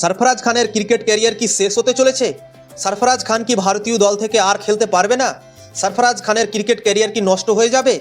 সরফরাজ খানের cricket career কি শেষ হতে চলেছে? সরফরাজ খান কি ভারতীয় দল থেকে আর খেলতে পারবে না? সরফরাজ খানের ক্রিকেট ক্যারিয়ার কি নষ্ট হয়ে যাবে?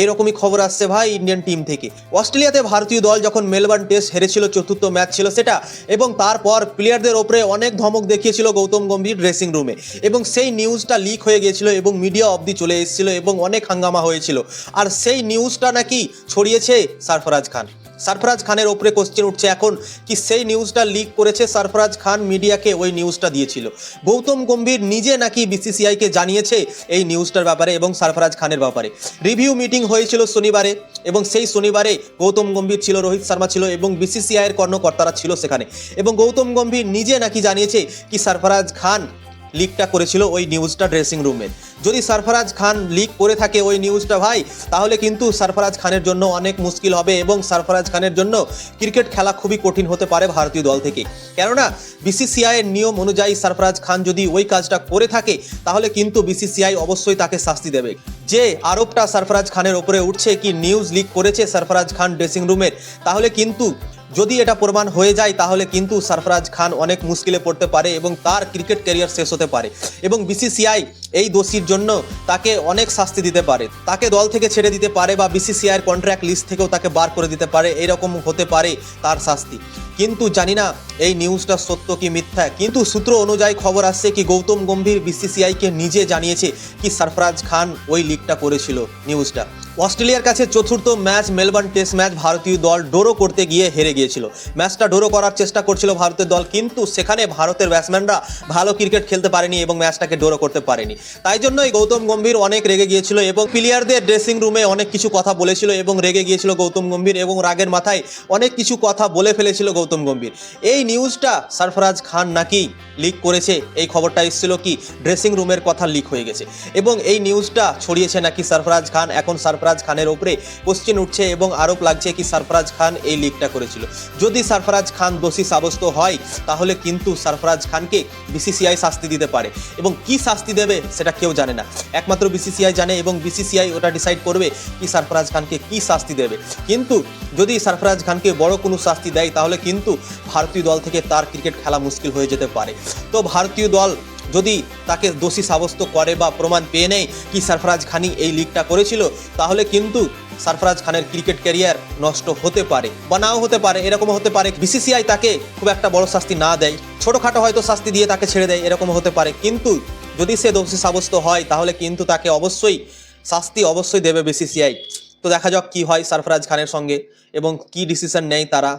এইরকমই খবর আসছে ভাই ইন্ডিয়ান টিম থেকে। অস্ট্রেলিয়াতে ভারতীয় দল যখন মেলবোর্ন টেস্ট হেরেছিল, চতুর্থ ম্যাচ ছিল সেটা, এবং তারপর প্লেয়ারদের ওপরে অনেক ধমক দেখিয়েছিল গৌতম গম্ভীর ড্রেসিং রুমে এবং সেই নিউজটা লিক হয়ে গিয়েছিল এবং মিডিয়া অবধি চলে এসেছিল এবং অনেক হাঙ্গামা হয়েছিল। আর সেই নিউজটা নাকি ছড়িয়েছে সরফরাজ খান। সরফরাজ খানের ওপরে কোশ্চেন উঠছে এখন কি সেই নিউজটা লিক করেছে? সরফরাজ খান মিডিয়াকে ওই নিউজটা দিয়েছিল। গৌতম গম্ভীর নিজে নাকি বিসিসিআইকে জানিয়েছে এই নিউজটার ব্যাপারে এবং সরফরাজ খানের ব্যাপারে। রিভিউ মিটিং হয়েছিল শনিবারে এবং সেই শনিবারে গৌতম গম্ভীর ছিল, রোহিত শর্মা ছিল এবং বিসিসিআইয়ের কর্মকর্তারা ছিল সেখানে। এবং গৌতম গম্ভীর নিজে নাকি জানিয়েছে কি সরফরাজ খান লিকটা করেছিল ওই নিউজটা ড্রেসিং রুমে যদি সরফরাজ খান লিক করে থাকে ওই নিউজটা ভাই, তাহলে কিন্তু সরফরাজ খানের জন্য অনেক মুশকিল হবে এবং সরফরাজ খানের জন্য ক্রিকেট খেলা খুবই কঠিন হতে পারে ভারতীয় দল থেকে। কেননা বিসিসিআইয়ের নিয়ম অনুযায়ী সরফরাজ খান যদি ওই কাজটা করে থাকে, তাহলে কিন্তু বিসিসিআই অবশ্যই তাকে শাস্তি দেবে। যে আরোপটা সরফরাজ খানের ওপরে উঠছে, কি নিউজ লিক করেছে সরফরাজ খান ড্রেসিং রুমের তাহলে কিন্তু যদি এটা প্রমাণ হয়ে যায়, তাহলে কিন্তু সরফরাজ খান অনেক মুশকিলে পড়তে পারে এবং তার ক্রিকেট ক্যারিয়ার শেষ হতে পারে। এবং বিসিসিআই এই দোষীর জন্য তাকে অনেক শাস্তি দিতে পারে। তাকে দল থেকে ছেড়ে দিতে পারে বা বিসিসিআইয়ের কন্ট্রাক্ট লিস্ট থেকেও তাকে বার করে দিতে পারে, এরকম হতে পারে তার শাস্তি। কিন্তু জানি না এই নিউজটা সত্য কি মিথ্যা। কিন্তু সূত্র অনুযায়ী খবর আসছে কি গৌতম গম্ভীর বিসিসিআইকে নিজে জানিয়েছে কি সরফরাজ খান ওই লিকটা করেছিল নিউজটা অস্ট্রেলিয়ার কাছে চতুর্থ ম্যাচ, মেলবোর্ন টেস্ট ম্যাচ ভারতীয় দল ডোরো করতে গিয়ে হেরে গিয়েছিল। ম্যাচটা ডোরো করার চেষ্টা করছিল ভারতের দল, কিন্তু সেখানে ভারতের ব্যাটসম্যানরা ভালো ক্রিকেট খেলতে পারেনি এবং ম্যাচটাকে ডোরো করতে পারেনি। তাই জন্যই গৌতম গম্ভীর অনেক রেগে গিয়েছিল এবং প্লেয়ারদের ড্রেসিং রুমে অনেক কিছু কথা বলেছিল এবং রেগে গিয়েছিল গৌতম গম্ভীর এবং রাগের মাথায় অনেক কিছু কথা বলে ফেলেছিল গৌতম গম্ভীর। এই নিউজটা সরফরাজ খান নাকি লিক করেছে? এই খবরটা এসেছিল কি? ড্রেসিং রুমের কথা লিক হয়ে গেছে। এবং এই নিউজটা ছড়িয়েছে নাকি সরফরাজ খান? এখন সরফরাজ খানের ওপরে কোশ্চেন উঠছে এবং আরোপ লাগছে কি সরফরাজ খান এই লিকটা করেছিল। যদি সরফরাজ খান দোষী সাব্যস্ত হয়, তাহলে কিন্তু সরফরাজ খানকে বিসিসিআই শাস্তি দিতে পারে। এবং কি শাস্তি দেবে? সেটা কেউ জানে না। একমাত্র বিসিসিআই জানে এবং বিসিসিআই ওটা ডিসাইড করবে কি সরফরাজ খানকে কি শাস্তি দেবে। কিন্তু যদি সরফরাজ খানকে বড় কোনো শাস্তি দেয়, তাহলে কিন্তু ভারতীয় দল থেকে তার ক্রিকেট খেলা মুশকিল হয়ে যেতে পারে। তো ভারতীয় দল যদি তাকে দোষী সাব্যস্ত করে বা প্রমাণ পেয়ে নেয় কি সরফরাজ খানই এই লিগটা করেছিল, তাহলে কিন্তু সরফরাজ খানের ক্রিকেট ক্যারিয়ার নষ্ট হতে পারে বা নাও হতে পারে এরকম হতে পারে। বিসিসিআই তাকে খুব একটা বড় শাস্তি না দেয়। ছোটোখাটো হয়তো শাস্তি দিয়ে তাকে ছেড়ে দেয় এরকম হতে পারে। কিন্তু যদি সে দোষী সাব্যস্ত হয়, তাহলে কিন্তু তাকে অবশ্যই শাস্তি অবশ্যই দেবে বিসিসিআই তো দেখা যাক কী হয় সরফরাজ খানের সঙ্গে এবং কি ডিসিশন নেয় তারা।